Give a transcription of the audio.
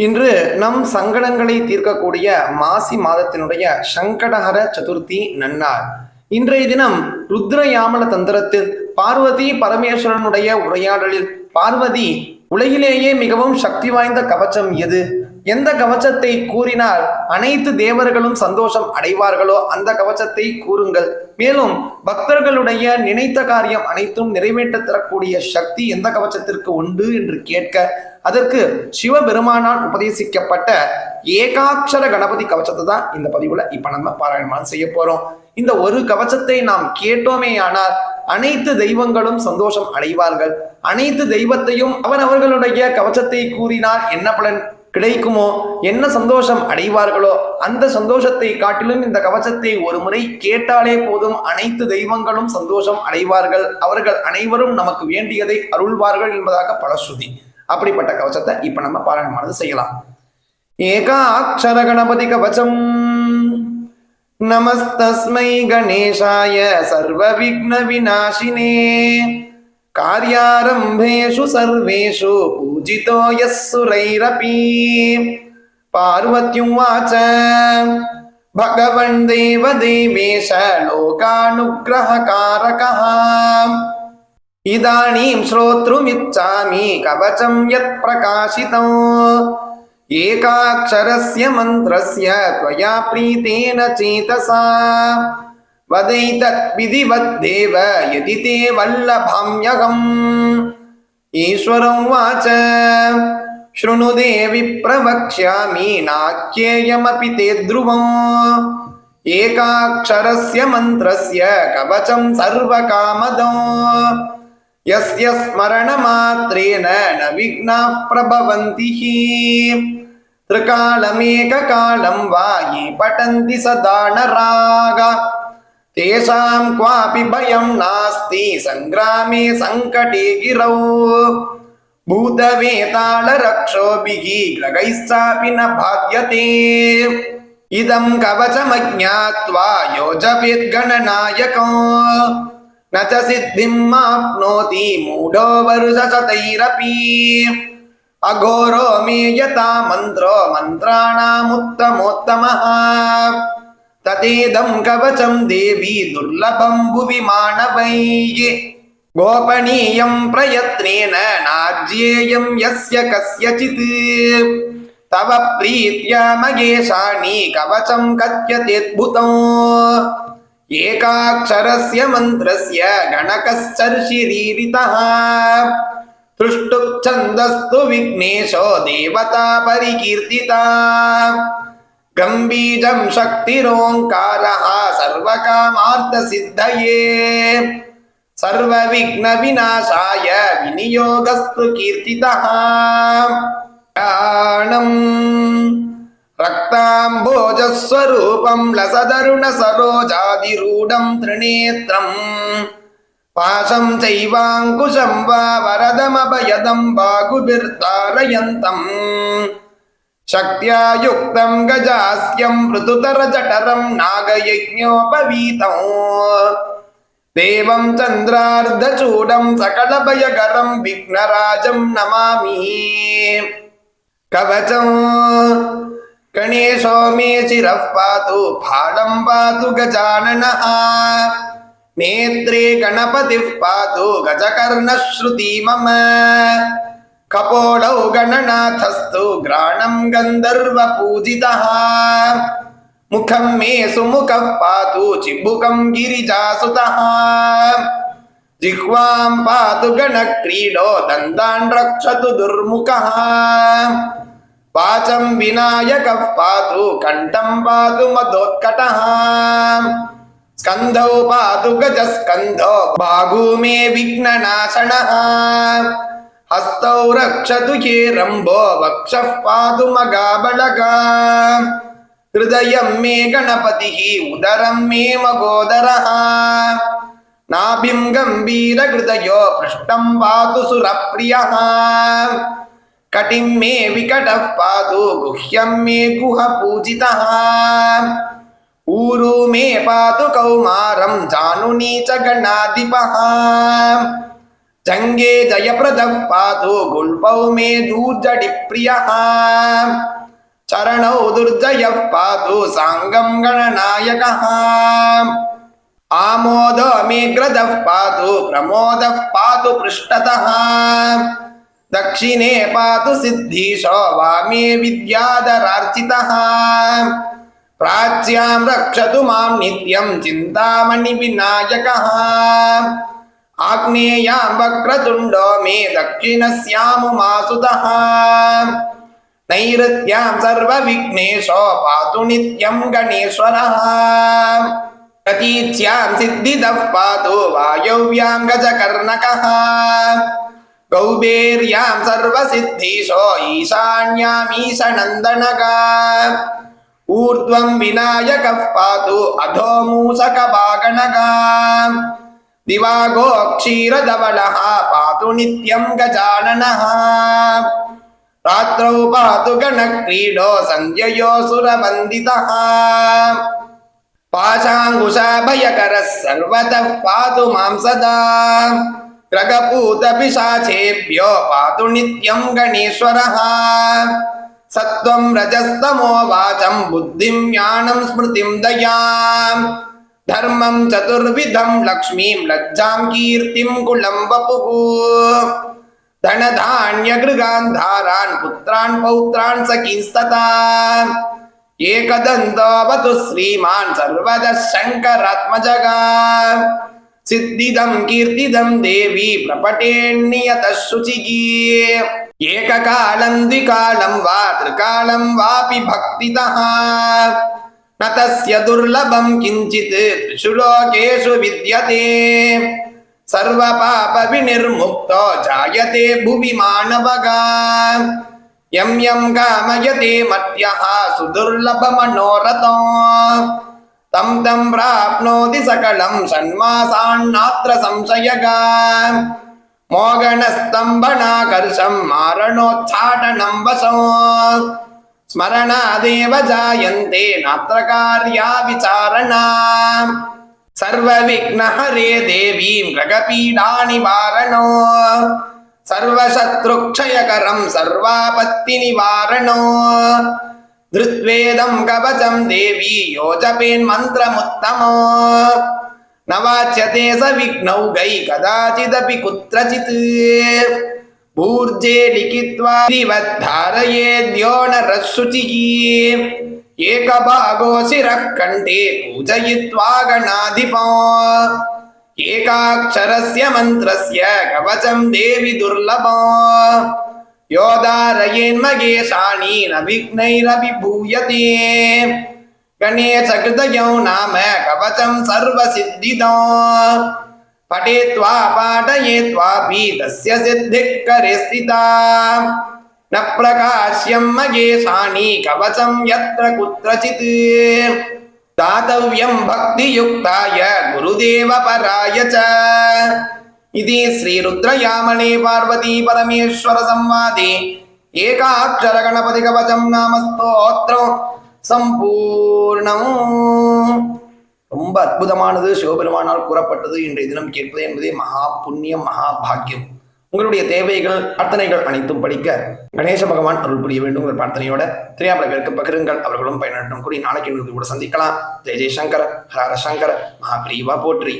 இன்று நம் சங்கடங்களை தீர்க்கக்கூடிய மாசி மாதத்தினுடைய சங்கடஹர சதுர்த்தி நன்னார் இன்றைய தினம் ருத்ரயாமல தந்திரத்தில் பார்வதி பரமேஸ்வரனுடைய உரையாடலில் பார்வதி உலகிலேயே மிகவும் சக்தி வாய்ந்த கவச்சம் எது? எந்த கவச்சத்தை கூறினால் அனைத்து தேவர்களும் சந்தோஷம் அடைவார்களோ அந்த கவச்சத்தை கூறுங்கள். மேலும் பக்தர்களுடைய நினைத்த காரியம் அனைத்தும் நிறைவேற்ற தரக்கூடிய சக்தி எந்த கவச்சத்திற்கு உண்டு? என்று கேட்க அதற்கு சிவபெருமானால் உபதேசிக்கப்பட்ட ஏகாட்சர கணபதி கவச்சத்தை தான் இந்த பதிவுல இப்ப நம்ம பாராயணம் செய்ய போறோம். இந்த ஒரு கவச்சத்தை நாம் கேட்டோமே ஆனால் அனைத்து தெய்வங்களும் சந்தோஷம் அடைவார்கள். அனைத்து தெய்வத்தையும் அவரவர்களுடைய கவச்சத்தை கூறினால் என்ன பலன் கிடைக்குமோ என்ன சந்தோஷம் அடைவார்களோ அந்த சந்தோஷத்தை காட்டிலும் இந்த கவச்சத்தை ஒரு முறை கேட்டாலே போதும் அனைத்து தெய்வங்களும் சந்தோஷம் அடைவார்கள். அவர்கள் அனைவரும் நமக்கு வேண்டியதை அருள்வார்கள் என்பதாக பலஸ்ருதி. அப்படிப்பட்ட கவச்சத்தை இப்ப நம்ம பாராயணமானது செய்யலாம் ஏகாட்சர கணபதி கவச்சம் நமஸ்தஸ்மை கணேசாய சர்வ விக்ன விநாசினே कार्यारम्भेषु सर्वेषु पूजितो यः सुरैरपि पार्वत्युवाच भगवन् देवदेवेश लोकानुग्रहकारकः इदानीं श्रोतृमिच्छामि कवचं यत्प्रकाशितम् एकाक्षरस्य मन्त्रस्य त्वया प्रीतेन चेतसा वदैतद्विधिवद्देव यदि ते वल्लभाम्यहम् ईश्वरं वाच शृणु देवि प्रवक्ष्यामि नाख्येयमपि ते ध्रुवम् एकाक्षरस्य मन्त्रस्य कवचं सर्वकामदो यस्य स्मरणमात्रेण न विघ्नाः प्रभवन्ति हि त्रिकालमेककालं वा ये पठन्ति सदा नराग तेषां क्वापि भयं नास्ति सङ्ग्रामे सङ्कटे गिरौ भूतवेतालरक्षोभिः ग्रगैश्चापि न बाध्यते इदं कवचमज्ञात्वा योजवेद्गणनायको न च सिद्धिं माप्नोति मूढो वर्षशतैरपि अघोरो मे यथा मन्त्रो मन्त्राणामुत्तमोत्तमः ततेदं कवचं देवी दुर्लभं भुवि मानवैः गोपनीयं प्रयत्नेन नाज्येयं यस्य कस्यचित् तव प्रीत्या मगेशानि कवचं कथ्यतेद्भुतम् एकाक्षरस्य मन्त्रस्य गणकश्चर्षिरीरितः तृष्टुच्छन्दस्तु विघ्नेशो देवता परिकीर्तिता गम्बीजं शक्तिरोङ्कारः सर्वकामार्थसिद्धये सर्वविघ्नविनाशाय विनियोगस्तु कीर्तितः ரக்தாம்போஜஸ்வரூபம் லசதருண சரோஜாதிரூடம் திரிநேத்திரம் பாசம் செய்வாங்குஷம் வா வரதமபயதம் பாகுபிர்தாரயந்தம் சக்தியா யுக்தம் கஜாஸ்யம் ருதுதர ஜடரம் நாகயஜோபவீதம் தேவம் சந்திரார்த்தச்சூடம் சகலபயகரம் விக்னராஜம் நமாமி கவச்சம் गणेशो मे चिरः पातु, फालं पातु गजाननः नेत्रे गणपतिः पातु, गजकर्णश्रुती मम। कपोलौ गणनाथस्तु, घ्राणं गन्धर्वपूजितः। मुखं मे सुमुखः पातु चिबुकं गिरिजासुतः। जिह्वां पातु गणक्रीडो, दन्तान् रक्षतु दुर्मुखः। பாச்சம் விநாயக பாது கண்டம் பாது மதோத்கட ஸ்கந்தோ பாது கஜஸ்கந்தோ பாகுமே விக்னநாசன ஹஸ்தௌ ரக்ஷது கே ரம்போ வக்ஷ பாது மகாபலக ஹிருதயம் மே கணபதி உதரம் மே மகோதர நாபிம் கம்பீர ஹிருதயோ பிருஷ்டம் பாது சுரப்பிரியா कटिं मे विकटः पातु गुह्यं मे गुहपूजितः ऊरु मे पातु कौमारं जानुनी च मे दूर्जटिप्रियः चरणौ दुर्जयः पातु साङ्गं गणनायकः। आमोदो मेऽग्रदः पातु प्रमोदः पृष्ठतः। दक्षिणे पातु सिद्धीशो वामे विद्याधरार्चितः प्राच्यां रक्षतु मां नित्यं चिन्तामणिविनायकः आग्नेयां वक्रतुण्डो मे दक्षिणस्यामुमासुतः नैऋत्यां सर्वविघ्नेशो पातु नित्यं गणेश्वरः प्रतीच्यां सिद्धिदः पातु वायव्यां गजकर्णकः गौबेर्यां सर्वसिद्धीशो ईशान्यामीशनन्दनगा ऊर्ध्वं विनायकः पातु अधो मूषकवागणगा दिवागो क्षीरधवलः पातु नित्यं गजाननः रात्रौ पातु गणक्रीडो सञ्जयो सुरवन्दितः पाशाङ्कुशाभयकरः सर्वतः पातु मां सदा ग्रगपूतपिशाचेभ्यो पातु नित्यं गणेश्वरः सत्त्वं रजस्तमो वाचं बुद्धिं ज्ञानं स्मृतिं दयाम् धर्मं चतुर्विधं लक्ष्मीं लज्जां कीर्तिं कुलं वपुः धनधान्यगृगान् धारान् पुत्रान् पौत्रान् सखींस्तथा एकदन्तवतु श्रीमान् सर्वदः शङ्करात्मजगा सिद्धिदं कीर्तिदं देवी प्रपटेन्नियतः शुचिः एककालं द्विकालं वा त्रिकालं वापि भक्तितः न तस्य दुर्लभं किञ्चित् त्रिषु लोकेषु विद्यते सर्वपापविनिर्मुक्तो जायते भुवि मानवगा यं यं कामयते मर्त्यः सुदुर्लभमनोरथो தம் தம் பிராப்னோதி சகலம் ஷண்மாசான்னாத்திர சம்சயக. மோகணஸ்தம்பனாகர்ஷம் மாரணோச்சாடனம் வசோ. ஸ்மரணாதேவ ஜாயந்தே நாத்திர காரியா விசாரணா. சர்வவிக்னஹரே தேவீம் கிரகபீடா நிவாரணோ சர்வசத்ருக்ஷயகரம் சர்வாபத்தி நிவாரணோ धृत्वेदं कवचं देवी यो जपेन्मन्त्रमुत्तमो न वाच्यते स विघ्नौघै कदाचिदपि कुत्रचित् ऊर्जे लिखित्वा दिवद्धारयेद्यो नरः शुचिः एकभागो शिरः कण्ठे पूजयित्वा गणाधिपो एकाक्षरस्य मन्त्रस्य कवचं देवि दुर्लभो यो धारयेन्मगेशानि न विघ्नैरपि भूयते गणेशकृतयो नाम कवचं सर्वसिद्धिदो पठेत्वा पाठयेत्वापि तस्य सिद्धिः करे स्थिता न प्रकाश्यं मगेशानि कवचं यत्र कुत्रचित् दातव्यं भक्तियुक्ताय गुरुदेवपराय च इति श्रीरुद्रयामणे पार्वती परमेश्वर संवादे एकाक्षरगणपतिकवचं नाम स्तोत्रम् சம்பூர்ணம் ரொம்ப அற்புதமானது சிவபெருமானால் கூறப்பட்டது இன்றைய தினம் கேட்பது என்பதே மகா புண்ணியம் மகா பாக்கியம் உங்களுடைய தேவைகள் பிரார்த்தனைகள் அனைத்தும் படிக்க கணேச பகவான் அருள் புரிய வேண்டும் என்ற பிரார்த்தனையோட தெரியாமல பேருக்கு பகிருங்கள் அவர்களும் பயனட்டும் கூடி நாளைக்கு இன்னொரு கூட சந்திக்கலாம் ஜெய ஜெயசங்கர ஹர சங்கர மகாபிரிவா போற்றி